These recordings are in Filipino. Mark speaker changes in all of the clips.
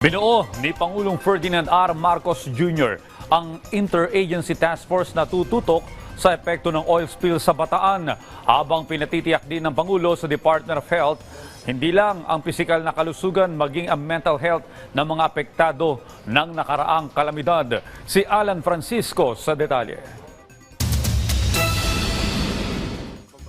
Speaker 1: Binuo ni Pangulong Ferdinand R. Marcos Jr. ang Interagency Task Force na tututok sa epekto ng oil spill sa Bataan habang pinatitiyak din ng Pangulo sa Department of Health hindi lang ang pisikal na kalusugan maging ang mental health ng mga apektado ng nakaraang kalamidad. Si Alan Francisco sa detalye.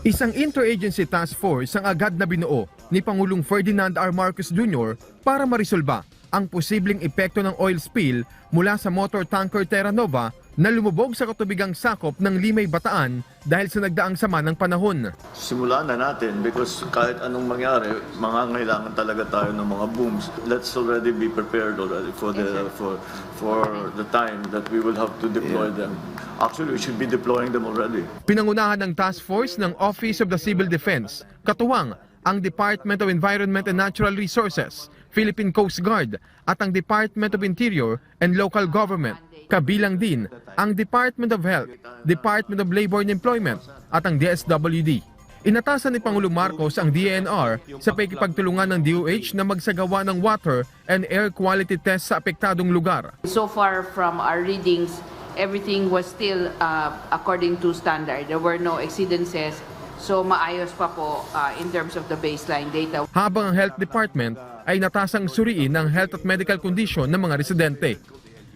Speaker 2: Isang interagency task force ang agad na binuo ni Pangulong Ferdinand R. Marcos Jr. para marisolba ang posibleng epekto ng oil spill mula sa motor tanker Terra Nova na lumubog sa katubigang sakop ng Limay Bataan dahil sa nagdaang sama ng panahon.
Speaker 3: Simulan na natin because kahit anong mangyari, mangangailangan talaga tayo ng mga booms. Let's already be prepared already for the for for the time that we will have to deploy them. Actually, we should be deploying them already.
Speaker 2: Pinangunahan ng task force ng Office of the Civil Defense, katuwang ang Department of Environment and Natural Resources, Philippine Coast Guard at ang Department of Interior and Local Government. Kabilang din ang Department of Health, Department of Labor and Employment at ang DSWD. Inatasan ni Pangulong Marcos ang DNR sa pagkipagtulungan ng DOH na magsagawa ng water and air quality test sa apektadong lugar.
Speaker 4: So far from our readings, everything was still uh, according to standard. There were no exceedances. So maayos pa po uh, in terms of the baseline data.
Speaker 2: habang ang Health Department ay natasang suriin ang health at medical condition ng mga residente.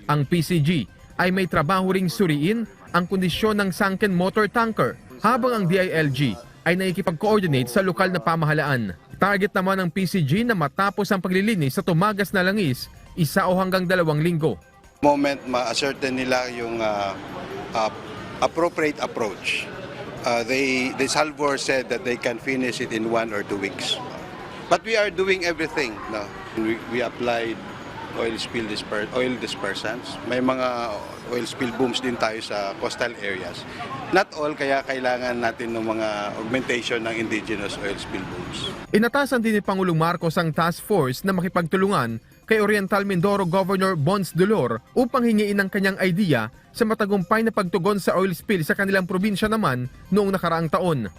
Speaker 2: Ang PCG ay may trabaho ring suriin ang kondisyon ng sunken motor tanker habang ang DILG ay nakikipag-coordinate sa lokal na pamahalaan. Target naman ng PCG na matapos ang paglilinis sa tumagas na langis isa o hanggang dalawang linggo.
Speaker 5: moment ma-ascertain nila yung uh, uh, appropriate approach. Uh, they, the Salvor said that they can finish it in one or two weeks. But we are doing everything. No? We, we applied oil spill disper- oil dispersants. May mga oil spill booms din tayo sa coastal areas. Not all, kaya kailangan natin ng mga augmentation ng indigenous oil spill booms.
Speaker 2: Inatasan din ni Pangulong Marcos ang task force na makipagtulungan kay Oriental Mindoro Governor Bons Dolor upang hingiin ang kanyang idea sa matagumpay na pagtugon sa oil spill sa kanilang probinsya naman noong nakaraang taon.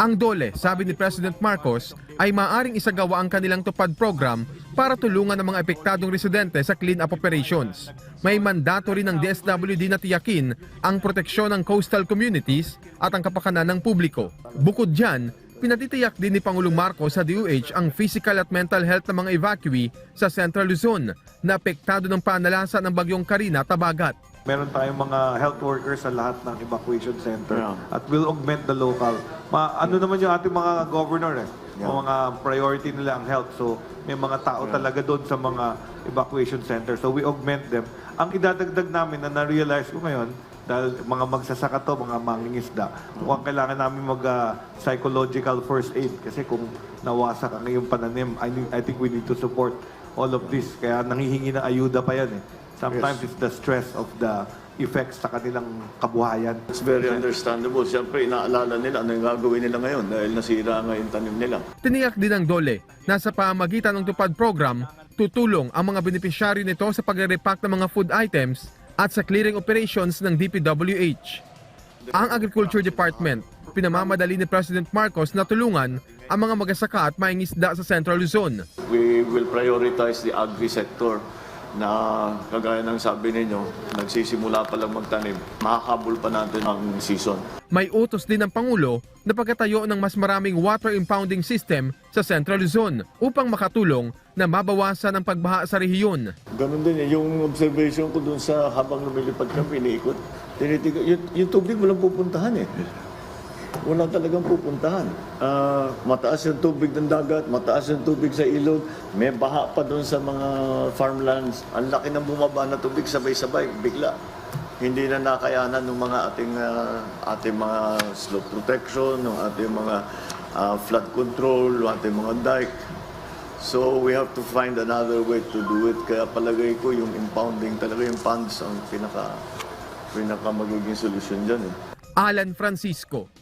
Speaker 2: Ang DOLE, sabi ni President Marcos, ay maaring isagawa ang kanilang tupad program para tulungan ang mga epektadong residente sa clean-up operations. May mandato rin ng DSWD na tiyakin ang proteksyon ng coastal communities at ang kapakanan ng publiko. Bukod dyan, Pinatitiyak din ni Pangulong Marcos sa DOH ang physical at mental health ng mga evacuee sa Central Luzon na apektado ng panalasa ng bagyong Karina Tabagat.
Speaker 6: Meron tayong mga health workers sa lahat ng evacuation center
Speaker 3: Yeah.
Speaker 6: at will augment the local. Ma ano naman yung ating mga governor eh,
Speaker 3: Yeah.
Speaker 6: mga priority nila ang health. So may mga tao talaga doon sa mga evacuation center. So we augment them. Ang idadagdag namin na na-realize ko ngayon, dahil mga magsasaka to, mga mangingisda, mukhang kailangan namin mag ah, psychological first aid kasi kung nawasak ang iyong pananim, I, need- I think we need to support all of this. Kaya nangihingi ng ayuda pa yan eh. Sometimes it's the stress of the effects sa kanilang kabuhayan.
Speaker 3: It's very understandable. Siyempre, inaalala nila ano yung gagawin nila ngayon dahil nasira nga yung tanim nila.
Speaker 2: Tiniyak din ng DOLE na sa pamagitan ng tupad program, tutulong ang mga benepisyaryo nito sa pagre-repack ng mga food items at sa clearing operations ng DPWH. Ang Agriculture Department, pinamamadali ni President Marcos na tulungan ang mga magasaka at maingisda sa Central Luzon.
Speaker 3: We will prioritize the agri-sector na kagaya ng sabi ninyo, nagsisimula pa lang magtanim, makakabol pa natin ang season.
Speaker 2: May utos din ng Pangulo na pagkatayo ng mas maraming water impounding system sa Central Luzon upang makatulong na mabawasan ang pagbaha sa rehiyon.
Speaker 3: Ganun din, eh, yung observation ko dun sa habang lumilipad kami, iniikot, tinitig, yung, yung tubig walang pupuntahan eh. Wala talagang pupuntahan. Ah, mataas yung tubig ng dagat, mataas yung tubig sa ilog, may baha pa doon sa mga farmlands. Ang laki ng bumaba na tubig, sabay-sabay, bigla. Hindi na nakayanan ng mga ating ah, ating mga slope protection, ng ating mga ah, flood control, ng ating mga dike. So we have to find another way to do it. Kaya palagay ko yung impounding talaga yung funds ang pinaka pinaka magiging solusyon dyan eh.
Speaker 2: Alan Francisco